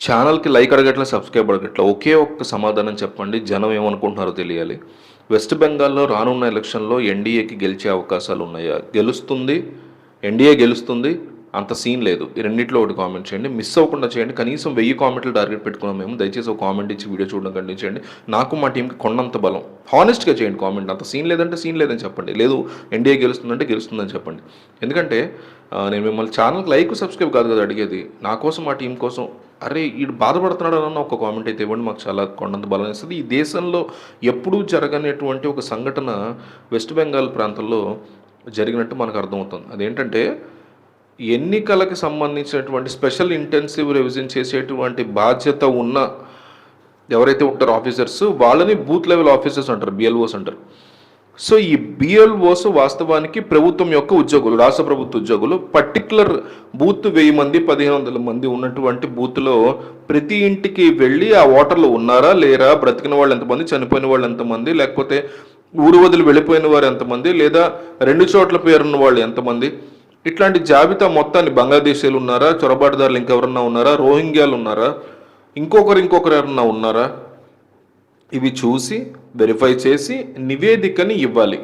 ఛానల్కి like అడగట్లే subscribe అడగట్లే ఒకే ఒక్క సమాధానం చెప్పండి. జనం ఏమనుకుంటున్నారో తెలియాలి. వెస్ట్ బెంగాల్లో రానున్న ఎలక్షన్లో ఎన్డీఏకి గెలిచే అవకాశాలు ఉన్నాయా? గెలుస్తుంది. ఎన్డీఏ గెలుస్తుంది. అంత సీన్ లేదు. ఈ రెండింటిలో ఒకటి కామెంట్ చేయండి. మిస్ అవ్వకుండా చేయండి. కనీసం వెయ్యి కామెంట్లు టార్గెట్ పెట్టుకున్నాం మేము. దయచేసి ఒక కామెంట్ ఇచ్చి వీడియో చూడడం ఖండించండి నాకు మా టీంకి కొండంత బలం. హానెస్ట్గా చేయండి కామెంట్. అంత సీన్ లేదంటే సీన్ లేదని చెప్పండి. లేదు ఎన్డీఏ గెలుస్తుందంటే గెలుస్తుందని చెప్పండి. ఎందుకంటే నేను మిమ్మల్ని ఛానల్కి లైక్ సబ్స్క్రైబ్ కాదు కదా అడిగేది. నా కోసం మా టీం కోసం అరే వీడు బాధపడుతున్నాడు అన్న ఒక కామెంట్ అయితే ఇవ్వండి మాకు చాలా కొండంత బలం ఇస్తుంది ఈ దేశంలో ఎప్పుడూ జరగనటువంటి ఒక సంఘటన వెస్ట్ బెంగాల్ ప్రాంతంలో జరిగినట్టు మనకు అర్థమవుతుంది. అదేంటంటే ఎన్నికలకు సంబంధించినటువంటి స్పెషల్ ఇంటెన్సివ్ రివిజన్ చేసేటువంటి బాధ్యత ఉన్న ఎవరైతే ఉంటారో ఆఫీసర్స్ వాళ్ళని బూత్ లెవెల్ ఆఫీసర్స్ అంటారు బిఎల్ఓస్ అంటారు. సో ఈ బిఎల్ఓస్ వాస్తవానికి ప్రభుత్వం యొక్క ఉద్యోగులు రాష్ట్ర ప్రభుత్వ ఉద్యోగులు పర్టికులర్ బూత్ వెయ్యి మంది పదిహేను వందల మంది ఉన్నటువంటి బూత్లో ప్రతి ఇంటికి వెళ్ళి ఆ ఓటర్లు ఉన్నారా లేరా బ్రతికిన వాళ్ళు ఎంతమంది చనిపోయిన వాళ్ళు ఎంతమంది లేకపోతే ఊరు వదిలి వెళ్ళిపోయిన వారు ఎంతమంది లేదా రెండు చోట్ల పేరున్న వాళ్ళు ఎంతమంది? ఇట్లాంటి జాబితా మొత్తాన్ని బంగ్లాదేశీలు ఉన్నారా చొరబాటుదారులు ఇంకెవరన్నా ఉన్నారా రోహింగ్యాలు ఉన్నారా ఇంకొకరు ఇంకొకరు ఎవరన్నా ఉన్నారా? ఇవి చూసి వెరిఫై చేసి నివేదికని ఇవ్వాలి.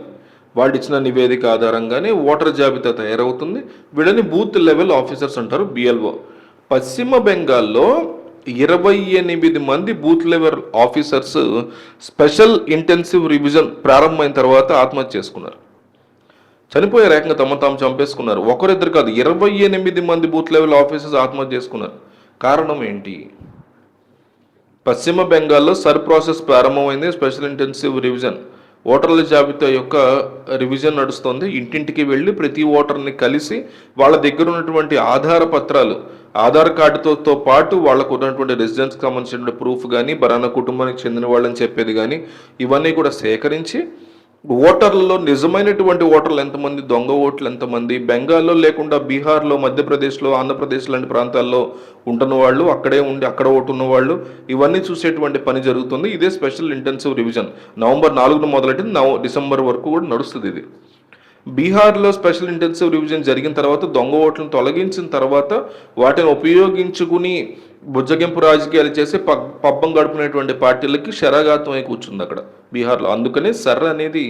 వాళ్ళు ఇచ్చిన నివేదిక ఆధారంగానే ఓటర్ జాబితా తయారవుతుంది. వీళ్ళని బూత్ లెవెల్ ఆఫీసర్స్ అంటారు బిఎల్ఓ పశ్చిమ బెంగాల్లో ఇరవై ఎనిమిది మంది booth level officers special intensive revision ప్రారంభమైన తర్వాత ఆత్మహత్య చేసుకున్నారు. చనిపోయే రేఖంగా తమ తాము చంపేసుకున్నారు. ఒకరిద్దరు కాదు ఇరవై ఎనిమిది మంది బూత్ లెవెల్ ఆఫీసర్స్ ఆత్మహత్య చేసుకున్నారు. కారణం ఏంటి? పశ్చిమ బెంగాల్లో సర్ ప్రాసెస్ ప్రారంభమైంది స్పెషల్ ఇంటెన్సివ్ రివిజన్. ఓటర్ల జాబితా యొక్క రివిజన్ నడుస్తుంది. ఇంటింటికి వెళ్ళి ప్రతి ఓటర్ని కలిసి వాళ్ళ దగ్గర ఉన్నటువంటి ఆధార పత్రాలు ఆధార్ కార్డుతో పాటు వాళ్ళకు ఉన్నటువంటి రెసిడెన్స్కి సంబంధించిన ప్రూఫ్ కానీ బరాన కుటుంబానికి చెందిన వాళ్ళని చెప్పేది కానీ ఇవన్నీ కూడా సేకరించి ఓటర్లలో నిజమైనటువంటి ఓటర్లు ఎంతమంది దొంగ ఓట్లు ఎంతమంది బెంగాల్లో లేకుండా బీహార్లో మధ్యప్రదేశ్లో ఆంధ్రప్రదేశ్ లాంటి ప్రాంతాల్లో ఉంటున్న వాళ్ళు అక్కడే ఉండి అక్కడ ఓటున్న వాళ్ళు ఇవన్నీ చూసేటువంటి పని జరుగుతుంది. ఇదే స్పెషల్ ఇంటెన్సివ్ రివిజన్. నవంబర్ నాలుగున మొదలెట్టి నవ డిసెంబర్ వరకు కూడా నడుస్తుంది ఇది. బీహార్లో స్పెషల్ ఇంటెన్సివ్ రివిజన్ జరిగిన తర్వాత దొంగ ఓట్లను తొలగించిన తర్వాత వాటిని ఉపయోగించుకుని బుజ్జగింపు రాజకీయాలు చేసి పబ్బం గడుపునేటువంటి పార్టీలకి శరాఘాతం అయి కూర్చుంది అక్కడ బీహార్లో. అందుకనే సర్ అనేది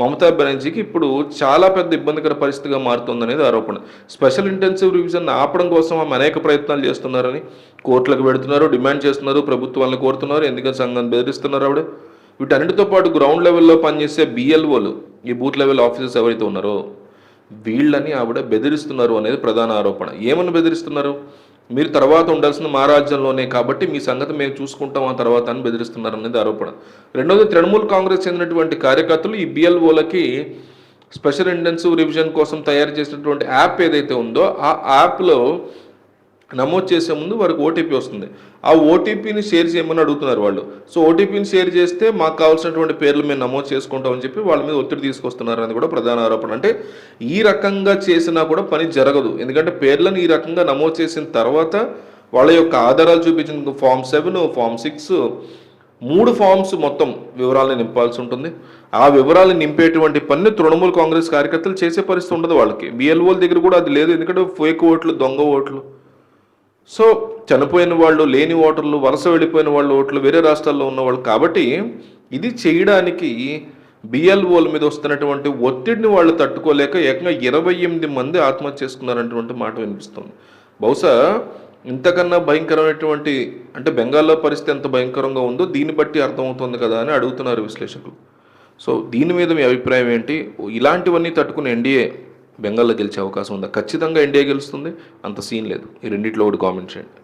మమతా బెనర్జీకి ఇప్పుడు చాలా పెద్ద ఇబ్బందికర పరిస్థితిగా మారుతుంది అనేది ఆరోపణ. స్పెషల్ ఇంటెన్సివ్ రివిజన్ ఆపడం కోసం ఆమె అనేక ప్రయత్నాలు చేస్తున్నారని కోర్టులకు పెడుతున్నారు డిమాండ్ చేస్తున్నారు ప్రభుత్వాలను కోరుతున్నారు ఎందుకంటే సంఘం బెదిరిస్తున్నారు ఆవిడ? వీటన్నిటితో పాటు గ్రౌండ్ లెవెల్లో పనిచేసే బిఎల్ఓలు ఈ బూత్ లెవెల్ ఆఫీసర్స్ ఎవరైతే ఉన్నారో వీళ్ళని ఆవిడ బెదిరిస్తున్నారు అనేది ప్రధాన ఆరోపణ. ఏమని బెదిరిస్తున్నారు? మీరు తర్వాత ఉండాల్సిన మా రాజ్యంలోనే కాబట్టి మీ సంగతి మేము చూసుకుంటాం ఆ తర్వాత అని బెదిరిస్తున్నారు అనేది ఆరోపణ. రెండోది తృణమూల్ కాంగ్రెస్ చెందినటువంటి కార్యకర్తలు ఈ బిఎల్ఓలకి స్పెషల్ ఇంటెన్సివ్ రివిజన్ కోసం తయారు చేసినటువంటి యాప్ ఏదైతే ఉందో ఆ యాప్లో నమోదు చేసే ముందు వారికి ఓటీపీ వస్తుంది. ఆ ఓటీపీని షేర్ చేయమని అడుగుతున్నారు వాళ్ళు. సో ఓటీపీని షేర్ చేస్తే మాకు కావాల్సినటువంటి పేర్లు మేము నమోదు చేసుకుంటామని చెప్పి వాళ్ళ మీద ఒత్తిడి తీసుకొస్తున్నారు అనేది కూడా ప్రధాన ఆరోపణ. అంటే ఈ రకంగా చేసినా కూడా పని జరగదు. ఎందుకంటే పేర్లను ఈ రకంగా నమోదు చేసిన తర్వాత వాళ్ళ యొక్క ఆధారాలు చూపించిన ఫామ్ సెవెన్ ఫామ్ సిక్స్ మూడు ఫామ్స్ మొత్తం వివరాలను నింపాల్సి ఉంటుంది. ఆ వివరాలు నింపేటువంటి పని తృణమూల్ కాంగ్రెస్ కార్యకర్తలు చేసే పరిస్థితి ఉండదు వాళ్ళకి. బిఎల్ఓల దగ్గర కూడా అది లేదు. ఎందుకంటే ఫేక్ ఓట్లు దొంగ ఓట్లు. సో చనిపోయిన వాళ్ళు లేని ఓటర్లు వలస వెళ్ళిపోయిన వాళ్ళు ఓట్లు వేరే రాష్ట్రాల్లో ఉన్నవాళ్ళు కాబట్టి ఇది చేయడానికి బిఎల్ఓల మీద వస్తున్నటువంటి ఒత్తిడిని వాళ్ళు తట్టుకోలేక ఏకంగా ఇరవై ఎనిమిది మంది ఆత్మహత్య చేసుకున్నారనేటువంటి మాట వినిపిస్తుంది. బహుశా ఇంతకన్నా భయంకరమైనటువంటి అంటే బెంగాల్లో పరిస్థితి ఎంత భయంకరంగా ఉందో దీన్ని బట్టి అర్థమవుతుంది కదా అని అడుగుతున్నారు విశ్లేషకులు. సో దీని మీద మీ అభిప్రాయం ఏంటి? ఇలాంటివన్నీ తట్టుకుని ఎన్డీఏ బెంగాల్లో గెలిచే అవకాశం ఉందా? ఖచ్చితంగా ఇండియా గెలుస్తుంది. అంత సీన్ లేదు. ఈ రెండిట్లో ఒకటి కామెంట్ చేయండి.